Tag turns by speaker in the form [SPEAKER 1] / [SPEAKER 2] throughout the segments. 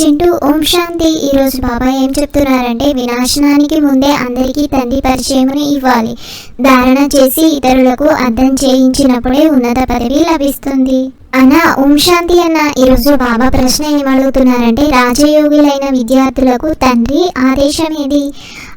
[SPEAKER 1] చింటూ ఓం శాంతి. ఈరోజు బాబా ఏం చెప్తున్నారంటే వినాశనానికి ముందే అందరికీ తండ్రి పరిచయమును ఇవ్వాలి. ధారణ చేసి ఇతరులకు అర్థం చేయించినప్పుడే ఉన్నత పదవి లభిస్తుంది. అనా ఓం శాంతి అన్న ఈరోజు బాబా ప్రశ్న ఏమడుగుతున్నారంటే రాజయోగులైన విద్యార్థులకు తండ్రి ఆదేశం ఏది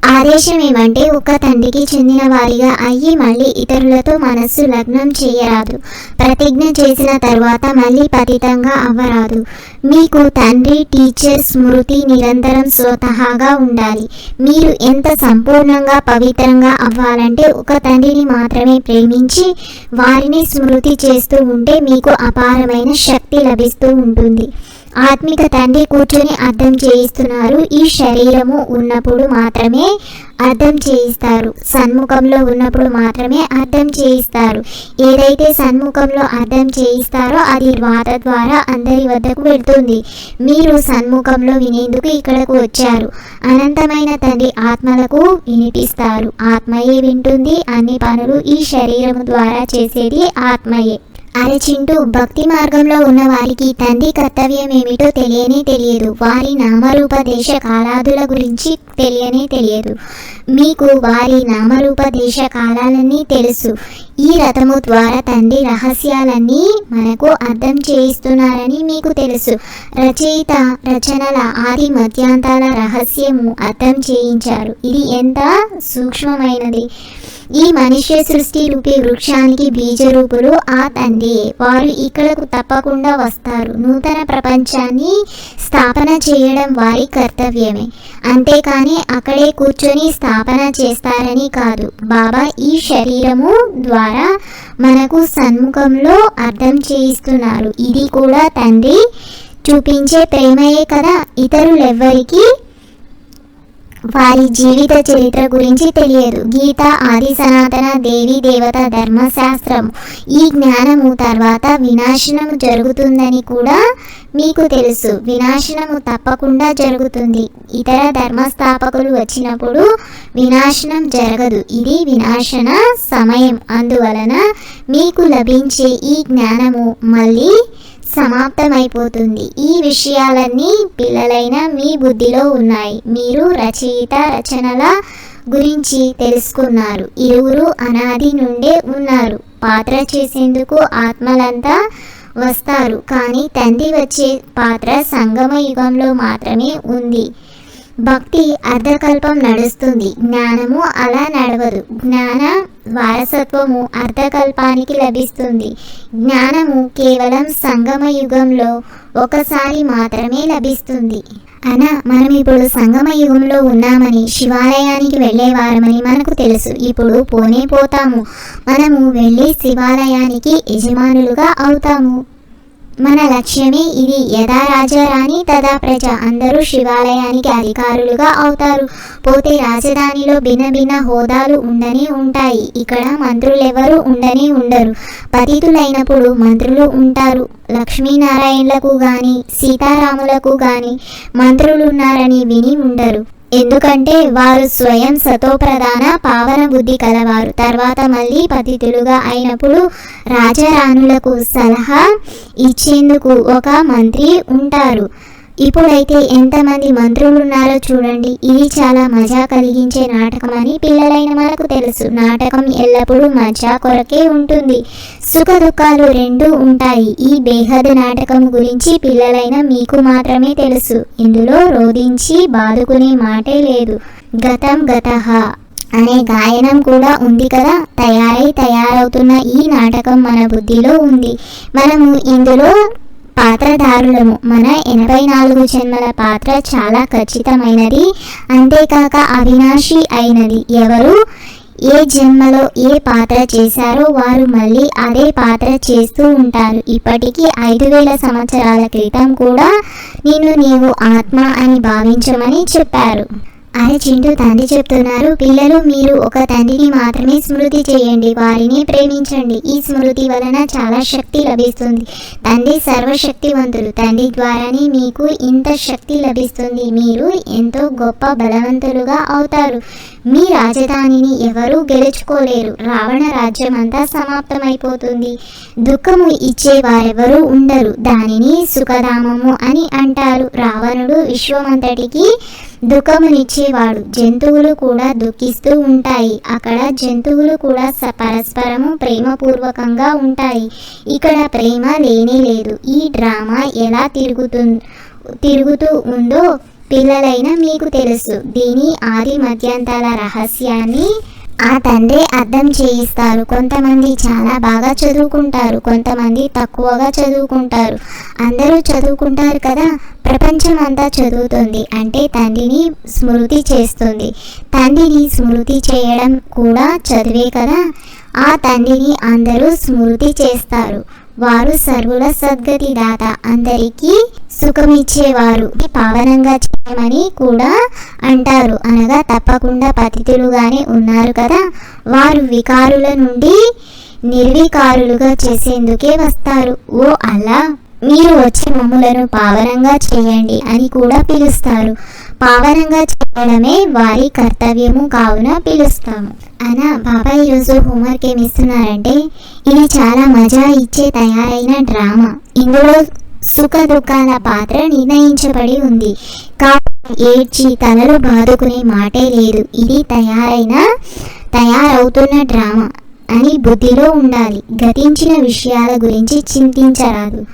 [SPEAKER 1] ఆదేశం ఏమంటే ఒక తండ్రికి చెందిన వారిగా అయ్యి మళ్ళీ ఇతరులతో మనస్సు లగ్నం చేయరాదు. ప్రతిజ్ఞ చేసిన తర్వాత మళ్ళీ పతితంగా అవ్వరాదు. మీకు తండ్రి టీచర్ స్మృతి నిరంతరం స్వతహాగా ఉండాలి. మీరు ఎంత సంపూర్ణంగా పవిత్రంగా అవ్వాలంటే ఒక తండ్రిని మాత్రమే ప్రేమించి వారిని స్మృతి చేస్తూ ఉంటే మీకు అపారమైన శక్తి లభిస్తూ ఉంటుంది. ఆత్మిక తండ్రి కూర్చొని అర్థం చేయిస్తున్నారు. ఈ శరీరము ఉన్నప్పుడు మాత్రమే అర్థం చేయిస్తారు. సన్ముఖంలో ఉన్నప్పుడు మాత్రమే అర్థం చేయిస్తారు. ఏదైతే సన్ముఖంలో అర్థం చేయిస్తారో అది వాత ద్వారా అందరి వద్దకు వెళ్తుంది. మీరు సన్ముఖంలో వినేందుకు ఇక్కడకు వచ్చారు. అనంతమైన తండ్రి ఆత్మలకు వినిపిస్తారు. ఆత్మయే వింటుంది. అన్ని పనులు ఈ శరీరము ద్వారా చేసేది ఆత్మయే. అరచింటూ భక్తి మార్గంలో ఉన్న వారికి తండ్రి కర్తవ్యం ఏమిటో తెలియనే తెలియదు. వారి నామరూపదేశ కాలాదుల గురించి తెలియనే తెలియదు. మీకు వారి నామరూప దేశ కాలాలన్నీ తెలుసు. ఈ రథము ద్వారా తండ్రి రహస్యాలన్నీ మనకు అర్థం చేయిస్తున్నారని మీకు తెలుసు. రచయిత రచనల ఆది మధ్యాంతాల రహస్యము అర్థం చేయించారు. ఇది ఎంత సూక్ష్మమైనది. ఈ మనుష్య సృష్టి రూపీ వృక్షానికి బీజరూపులు ఆ తండ్రి. వారు ఇక్కడకు తప్పకుండా వస్తారు. నూతన ప్రపంచాన్ని స్థాపన చేయడం వారి కర్తవ్యమే. అంతేకాని అక్కడే కూర్చొని స్థాపన చేస్తారని కాదు. బాబా ఈ శరీరము ద్వారా మనకు సన్ముఖంలో అర్థం చేయిస్తున్నారు. ఇది కూడా తండ్రి చూపించే ప్రేమయే కదా ఇతరులెవ్వరికీ వారి జీవిత చరిత్ర గురించి తెలియదు. గీత ఆది సనాతన దేవి దేవత ధర్మశాస్త్రం ఈ జ్ఞానము తర్వాత వినాశనము జరుగుతుందని కూడా మీకు తెలుసు. వినాశనము తప్పకుండా జరుగుతుంది. ఇతర ధర్మస్థాపకులు వచ్చినప్పుడు వినాశనం జరగదు. ఇది వినాశన సమయం. అందువలన మీకు లభించే ఈ జ్ఞానము మళ్ళీ సమాప్తమైపోతుంది. ఈ విషయాలన్నీ పిల్లలైన మీ బుద్ధిలో ఉన్నాయి. మీరు రచయిత రచనల గురించి తెలుసుకున్నారు. ఇరువురు అనాది నుండే ఉన్నారు. పాత్ర చేసేందుకు ఆత్మలంతా వస్తారు. కానీ తండ్రి వచ్చే పాత్ర సంగమ యుగంలో మాత్రమే ఉంది. భక్తి అర్ధకల్పం నడుస్తుంది. జ్ఞానము అలా నడవదు. జ్ఞాన వారసత్వము అర్ధకల్పానికి లభిస్తుంది. జ్ఞానము కేవలం సంగమ యుగంలో ఒకసారి మాత్రమే లభిస్తుంది. అనా మనం ఇప్పుడు సంగమ యుగంలో ఉన్నామని శివాలయానికి వెళ్ళేవారమని మనకు తెలుసు. ఇప్పుడు పోనే పోతాము. మనము వెళ్ళి శివాలయానికి యజమానులుగా అవుతాము. మన లక్ష్యమే ఇది. యథా రాజా తదా ప్రజ. అందరూ శివాలయానికి అధికారులుగా అవుతారు. పోతే రాజధానిలో భిన్న భిన్న హోదాలు ఉండనే ఉంటాయి. ఇక్కడ మంత్రులెవరూ ఉండనే ఉండరు. పతితులైనప్పుడు మంత్రులు ఉంటారు. లక్ష్మీనారాయణలకు గాని సీతారాములకు గాని మంత్రులున్నారని విని ఉండరు. ఎందుకంటే వారు స్వయం సతోప్రధాన పావన బుద్ధి కలవారు. తర్వాత మళ్ళీ పతితులుగా అయినప్పుడు రాజరాణులకు సలహా ఇచ్చేందుకు ఒక మంత్రి ఉంటారు. ఇప్పుడైతే ఎంతమంది మంత్రులు ఉన్నారో చూడండి. ఇది చాలా మజా కలిగించే నాటకం అని పిల్లలైన మనకు తెలుసు. నాటకం ఎల్లప్పుడూ మజా కొరకే ఉంటుంది. సుఖ దుఃఖాలు రెండు ఉంటాయి. ఈ బేహద్ నాటకం గురించి పిల్లలైన మీకు మాత్రమే తెలుసు. ఇందులో రోధించి బాదుకునే మాటే లేదు. గతం గతహ అనే గాయనం కూడా ఉంది కదా? తయారై తయారవుతున్న ఈ నాటకం మన బుద్ధిలో ఉంది. మనము ఇందులో పాత్రధారులము మన ఎనభై నాలుగు జన్మల పాత్ర చాలా ఖచ్చితమైనది. అంతేకాక అవినాశి అయినది ఎవరు? ఏ జన్మలో ఏ పాత్ర చేశారో వారు మళ్ళీ అదే పాత్ర చేస్తూ ఉంటారు. ఇప్పటికీ ఐదు వేల సంవత్సరాల క్రితం కూడా నేను నీవు ఆత్మ అని భావించమని చెప్పారు. అని చింటూ తండ్రి చెప్తున్నారు. పిల్లలు మీరు ఒక తండ్రిని మాత్రమే స్మృతి చేయండి. వారిని ప్రేమించండి. ఈ స్మృతి వలన చాలా శక్తి లభిస్తుంది. తండ్రి సర్వశక్తివంతుడు. తండ్రి ద్వారానే మీకు ఇంత శక్తి లభిస్తుంది. మీరు ఎంతో గొప్ప బలవంతులుగా అవుతారు. మీ రాజధానిని ఎవరూ గెలుచుకోలేరు. రావణ రాజ్యం అంతా సమాప్తమైపోతుంది. దుఃఖము ఇచ్చే వారెవరూ ఉండరు. దానిని సుఖధామము అని అంటారు. రావణుడు విశ్వమంతటికి దుఃఖమునిచ్చేవాడు. జంతువులు కూడా దుఃఖిస్తూ ఉంటాయి. అక్కడ జంతువులు కూడా స- పరస్పరము ప్రేమపూర్వకంగా ఉంటాయి. ఇక్కడ ప్రేమ లేనే లేదు. ఈ డ్రామా ఎలా తిరుగుతు తిరుగుతూ ఉందో పిల్లలైన మీకు తెలుసు. దీని ఆది మధ్యంతాల రహస్యాన్ని ఆ తండ్రి అర్థం చేయిస్తారు కొంతమంది చాలా బాగా చదువుకుంటారు కొంతమంది తక్కువగా చదువుకుంటారు. అందరూ చదువుకుంటారు కదా ప్రపంచం అంతా చదువుతుంది. అంటే తండ్రిని స్మృతి చేస్తుంది. తండ్రిని స్మృతి చేయడం కూడా చదివే కదా ఆ తండ్రిని అందరూ స్మృతి చేస్తారు. వారు సర్వుల సద్గతి దాత అందరికీ సుఖమిచ్చేవారు. పావనంగా చేయమని కూడా అంటారు. అనగా తప్పకుండా పతితులుగానే ఉన్నారు కదా. వారు వికారుల నుండి నిర్వికారులుగా చేసేందుకే వస్తారు. ఓ అలా మీరు వచ్చి మమ్ములను పావనంగా చేయండి అని కూడా పిలుస్తారు. పావనంగా చేయడమే వారి కర్తవ్యము కావున పిలుస్తాము. అనా బాబా ఈరోజు హోంవర్క్ ఏమి ఇస్తున్నారంటే ఇది చాలా మజా ఇచ్చే తయారైన డ్రామా. ఇందులో సుఖ దుఃఖాల పాత్ర నిర్ణయించబడి ఉంది. కాబట్టి ఏడ్చి తలలు బాదుకునే మాటే లేదు. ఇది తయారైన తయారవుతున్న డ్రామా. అని బుద్ధిలో ఉండాలి. గతించిన విషయాల గురించి చింతించరాదు.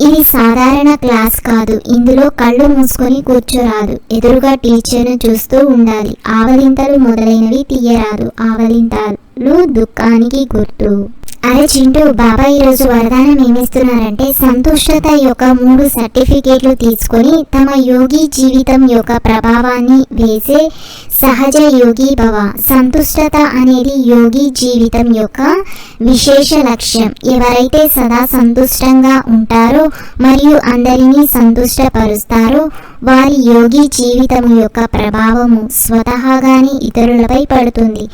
[SPEAKER 1] ఇది సాధారణ క్లాస్ కాదు. ఇందులో కళ్ళు మూసుకొని కూర్చోరాదు. ఎదురుగా టీచర్ను చూస్తూ ఉండాలి. ఆవలింతలు మొదలైనవి తీయరాదు. ఆవలింతలు దుఃఖానికి గుర్తు. అరే చింటూ బాబా ఈరోజు వరదానం ఏమిస్తున్నారంటే సంతుష్టత యొక్క మూడు సర్టిఫికేట్లు తీసుకొని తమ యోగి జీవితం యొక్క ప్రభావాన్ని వేసే సహజ యోగి భవ సంతుష్టత అనేది యోగి జీవితం యొక్క విశేష లక్ష్యం. ఎవరైతే సదా సంతుష్టంగా ఉంటారో మరియు అందరినీ సంతుష్టపరుస్తారో వారి యోగి జీవితం యొక్క ప్రభావము స్వతహాగానే ఇతరులపై పడుతుంది.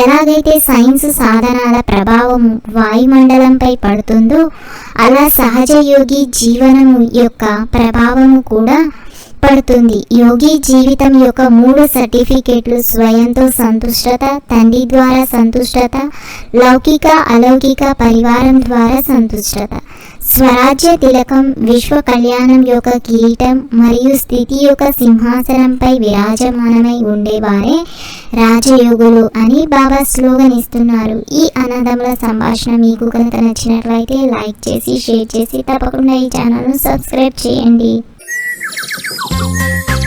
[SPEAKER 1] ఎలాగైతే సైన్స్ సాధనాల ప్రభావము వాయుమండలంపై పడుతుందో అలా సహజ యోగి జీవనము యొక్క ప్రభావము కూడా పడుతుంది యోగి జీవితం యొక్క మూడు సర్టిఫికేట్లు స్వయంతో సంతుష్టత తండ్రి ద్వారా సంతుష్టత లౌకిక అలౌకిక పరివారం ద్వారా సంతుష్టత. స్వరాజ్య తిలకం విశ్వ కళ్యాణం యొక్క కిరీటం మరియు స్థితి యొక్క సింహాసనంపై విరాజమానమై ఉండేవారే రాజయోగులు అని బాబా స్లోగన్ ఇస్తున్నారు ఈ అన్నదముల సంభాషణ మీకు కనుక నచ్చినట్లయితే లైక్ చేసి షేర్ చేసి తప్పకుండా ఈ ఛానల్ను సబ్స్క్రైబ్ చేయండి. どん兵衛